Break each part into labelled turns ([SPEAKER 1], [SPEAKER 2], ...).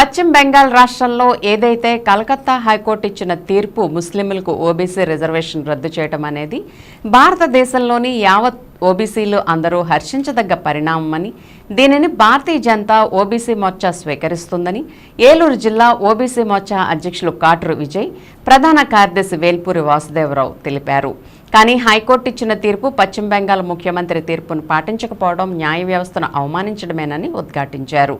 [SPEAKER 1] పశ్చిమ బెంగాల్ రాష్ట్రంలో ఏదైతే కలకత్తా హైకోర్టు ఇచ్చిన తీర్పు ముస్లింలకు ఓబీసీ రిజర్వేషన్ రద్దు చేయడం అనేది భారతదేశంలోని యావత్ ఓబీసీలు అందరూ హర్షించదగ్గ పరిణామమని దీనిని భారతీయ జనతా ఓబీసీ మోర్చా స్వీకరిస్తుందని ఏలూరు జిల్లా ఓబీసీ మోర్చా అధ్యక్షులు కాట్రు విజయ్ ప్రధాన కార్యదర్శి వేల్పూరి వాసుదేవరావు తెలిపారు. కానీ హైకోర్టు ఇచ్చిన తీర్పు పశ్చిమ బెంగాల్ ముఖ్యమంత్రి తీర్పును పాటించకపోవడం న్యాయ వ్యవస్థను అవమానించడమేనని ఉద్ఘాటించారు.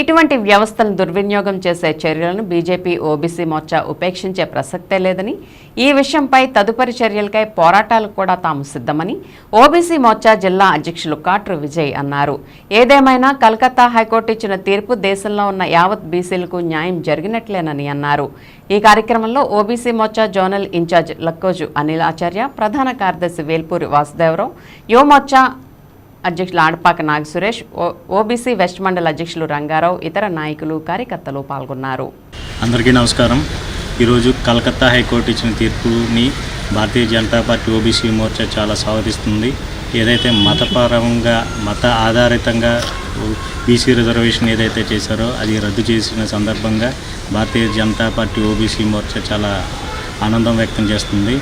[SPEAKER 1] ఇటువంటి వ్యవస్థను దుర్వినియోగం చేసే చర్యలను బీజేపీ ఓబీసీ మోర్చా ఉపేక్షించే ప్రసక్తే లేదని ఈ విషయంపై తదుపరి చర్యలకై పోరాటాలకు కూడా తాము సిద్ధమని ఓబీసీ మోర్చా జిల్లా అధ్యక్షులు కాట్రు విజయ్ అన్నారు. ఏదేమైనా కలకత్తా హైకోర్టు ఇచ్చిన తీర్పు దేశంలో ఉన్న యావత్ బీసీలకు న్యాయం జరిగినట్లేనని అన్నారు. ఈ కార్యక్రమంలో OBC Morcha zonal in-charge Lakkoju Anil Acharya ప్రధాన కార్యదర్శి వేల్పూరి వాసుదేవరావు యువ మోర్చా అధ్యక్షులు ఆడపాక నాగ సురేష్ ఓ- ఓబీసీ వెస్ట్ మండల్ అధ్యక్షులు రంగారావు ఇతర నాయకులు కార్యకర్తలు పాల్గొన్నారు.
[SPEAKER 2] అందరికీ నమస్కారం. ఈరోజు కలకత్తా హైకోర్టు ఇచ్చిన తీర్పుని భారతీయ జనతా పార్టీ ఓబీసీ మోర్చా చాలా స్వాగతిస్తుంది. ఏదైతే మతపరంగా మత ఆధారితంగా బీసీ రిజర్వేషన్ ఏదైతే చేశారో అది రద్దు చేసిన సందర్భంగా భారతీయ జనతా పార్టీ ఓబీసీ మోర్చా చాలా ఆనందం వ్యక్తం చేస్తుంది.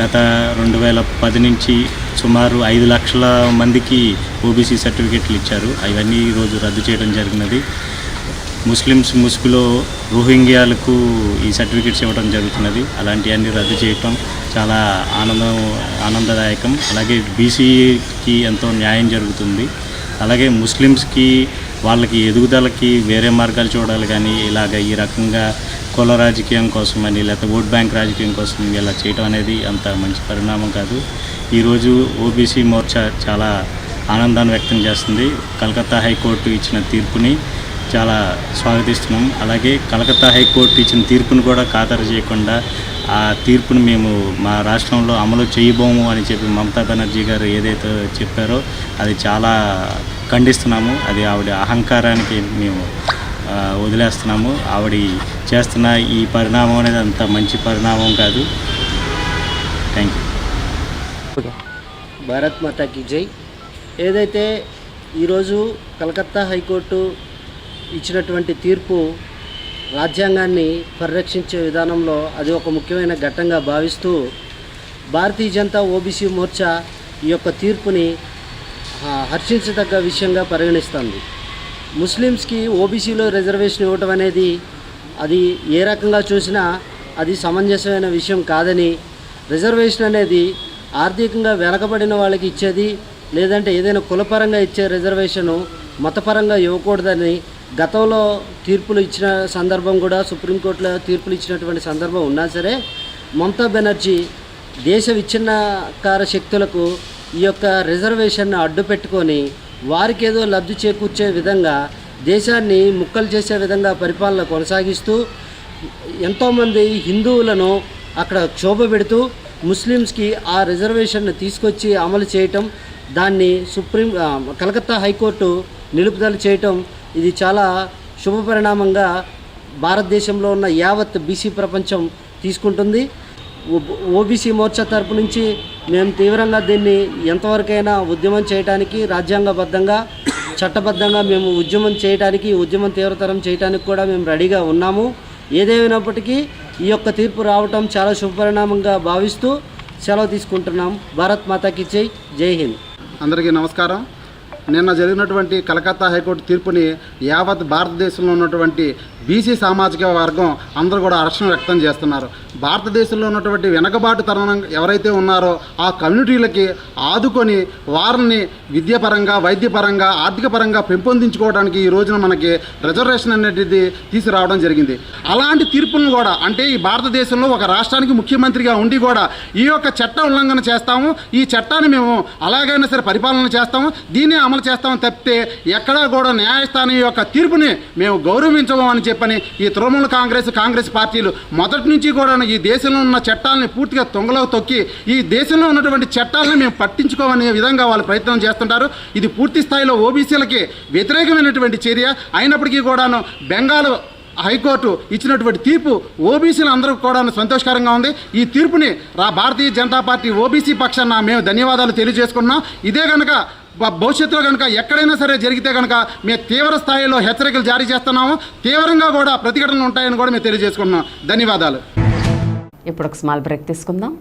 [SPEAKER 2] గత రెండు వేల పది నుంచి సుమారు ఐదు లక్షల మందికి ఓబీసీ సర్టిఫికెట్లు ఇచ్చారు. అవన్నీ ఈరోజు రద్దు చేయడం జరిగినది. ముస్లిమ్స్ ముసుగులో రోహింగ్యాలకు ఈ సర్టిఫికెట్స్ ఇవ్వడం జరుగుతున్నది. అలాంటివన్నీ రద్దు చేయటం చాలా ఆనందం ఆనందదాయకం. అలాగే బీసీకి ఎంతో న్యాయం జరుగుతుంది. అలాగే ముస్లిమ్స్కి వాళ్ళకి ఎదుగుదలకి వేరే మార్గాలు చూడాలి కానీ ఇలాగ ఈ రకంగా కుల రాజకీయం కోసమని లేకపోతే ఓట్ బ్యాంక్ రాజకీయం కోసం ఇలా చేయడం అనేది అంత మంచి పరిణామం కాదు. ఈరోజు ఓబీసీ మోర్చా చాలా ఆనందాన్ని వ్యక్తం చేస్తుంది. కలకత్తా హైకోర్టు ఇచ్చిన తీర్పుని చాలా స్వాగతిస్తున్నాం. అలాగే కలకత్తా హైకోర్టు ఇచ్చిన తీర్పును కూడా ఖాతరు చేయకుండా ఆ తీర్పును మేము మా రాష్ట్రంలో అమలు చేయబోము అని చెప్పి మమతా బెనర్జీ గారు ఏదైతే చెప్పారో అది చాలా ఖండిస్తున్నాము. అది ఆవిడ అహంకారానికి మేము వదిలేస్తున్నాము. ఆవిడ చేస్తున్న ఈ పరిణామం అనేది అంత మంచి పరిణామం కాదు. థ్యాంక్ యూ
[SPEAKER 3] భారత్ మాతాకి జై. ఏదైతే ఈరోజు కలకత్తా హైకోర్టు ఇచ్చినటువంటి తీర్పు రాజ్యాంగాన్ని పరిరక్షించే విధానంలో అది ఒక ముఖ్యమైన ఘట్టంగా భావిస్తూ భారతీయ జనతా ఓబీసీ మోర్చా ఈ యొక్క తీర్పుని హర్షించదగ్గ విషయంగా పరిగణిస్తుంది. ముస్లిమ్స్కి ఓబీసీలో రిజర్వేషన్ ఇవ్వటం అనేది అది ఏ రకంగా చూసినా అది సమంజసమైన విషయం కాదని రిజర్వేషన్ అనేది ఆర్థికంగా వెనకబడిన వాళ్ళకి ఇచ్చేది లేదంటే ఏదైనా కులపరంగా ఇచ్చే రిజర్వేషను మతపరంగా ఇవ్వకూడదని గతంలో తీర్పులు ఇచ్చిన సందర్భం కూడా సుప్రీంకోర్టులో తీర్పులు ఇచ్చినటువంటి సందర్భం ఉన్నా సరే మమతా బెనర్జీ దేశ విచ్ఛిన్నకార శక్తులకు ఈ యొక్క రిజర్వేషన్ను అడ్డు పెట్టుకొని వారికి ఏదో లబ్ధి చేకూర్చే విధంగా దేశాన్ని ముక్కలు చేసే విధంగా పరిపాలన కొనసాగిస్తూ ఎంతోమంది హిందువులను అక్కడ క్షోభ పెడుతూ ముస్లిమ్స్కి ఆ రిజర్వేషన్ను తీసుకొచ్చి అమలు చేయటం దాన్ని సుప్రీం కలకత్తా హైకోర్టు నిలుపుదల చేయటం ఇది చాలా శుభ పరిణామంగా భారతదేశంలో ఉన్న యావత్ బీసీ ప్రపంచం తీసుకుంటుంది. ఓబీసీ మోర్చా తరపు నుంచి మేము తీవ్రంగా దీన్ని ఎంతవరకైనా ఉద్యమం చేయడానికి రాజ్యాంగబద్ధంగా చట్టబద్ధంగా మేము ఉద్యమం చేయడానికి ఉద్యమం తీవ్రతరం చేయడానికి కూడా మేము రెడీగా ఉన్నాము. ఏదేమైనప్పటికీ ఈ యొక్క తీర్పు రావటం చాలా శుభపరిణామంగా భావిస్తూ సెలవు తీసుకుంటున్నాం. భారత్ మాతాకి జై. జై హింద్.
[SPEAKER 4] అందరికీ నమస్కారం. నిన్న జరిగినటువంటి కలకత్తా హైకోర్టు తీర్పుని యావత్ భారతదేశంలో ఉన్నటువంటి బీసీ సామాజిక వర్గం అందరూ కూడా హర్షం వ్యక్తం చేస్తున్నారు. భారతదేశంలో ఉన్నటువంటి వెనకబాటు తరుణం ఎవరైతే ఉన్నారో ఆ కమ్యూనిటీలకి ఆదుకొని వారిని విద్యాపరంగా వైద్యపరంగా ఆర్థిక పరంగా పెంపొందించుకోవడానికి ఈ రోజున మనకి రిజర్వేషన్ అనేది తీసుకురావడం జరిగింది. అలాంటి తీర్పులను కూడా అంటే ఈ భారతదేశంలో ఒక రాష్ట్రానికి ముఖ్యమంత్రిగా ఉండి కూడా ఈ యొక్క చట్ట ఉల్లంఘన చేస్తాము. ఈ చట్టాన్ని మేము అలాగైనా సరే పరిపాలన చేస్తాము. దీన్ని అమలు చేస్తామని తప్పితే ఎక్కడా కూడా న్యాయస్థానం యొక్క తీర్పుని మేము గౌరవించము అని చెప్పని ఈ తృణమూల కాంగ్రెస్ కాంగ్రెస్ పార్టీలు మొదటి నుంచి కూడా ఈ దేశంలో ఉన్న చట్టాలని పూర్తిగా తొంగలో తొక్కి ఈ దేశంలో ఉన్నటువంటి చట్టాలను మేము పట్టించుకోమనే విధంగా వాళ్ళు ప్రయత్నం చేస్తుంటారు. ఇది పూర్తి స్థాయిలో ఓబీసీలకి వ్యతిరేకమైనటువంటి చర్య. అయినప్పటికీ కూడాను బెంగాల్ హైకోర్టు ఇచ్చినటువంటి తీర్పు ఓబీసీలు అందరూ కూడా సంతోషకరంగా ఉంది. ఈ తీర్పుని రా భారతీయ జనతా పార్టీ ఓబీసీ పక్షాన మేము ధన్యవాదాలు తెలియజేసుకున్నాం. ఇదే కనుక భవిష్యత్తులో కనుక ఎక్కడైనా సరే జరిగితే కనుక మేము తీవ్ర స్థాయిలో హెచ్చరికలు జారీ చేస్తున్నాము. తీవ్రంగా కూడా ప్రతిఘటనలు ఉంటాయని కూడా మేము తెలియజేసుకుంటున్నాం. ధన్యవాదాలు.
[SPEAKER 1] ఇప్పుడు ఒక స్మాల్ బ్రేక్ తీసుకుందాం.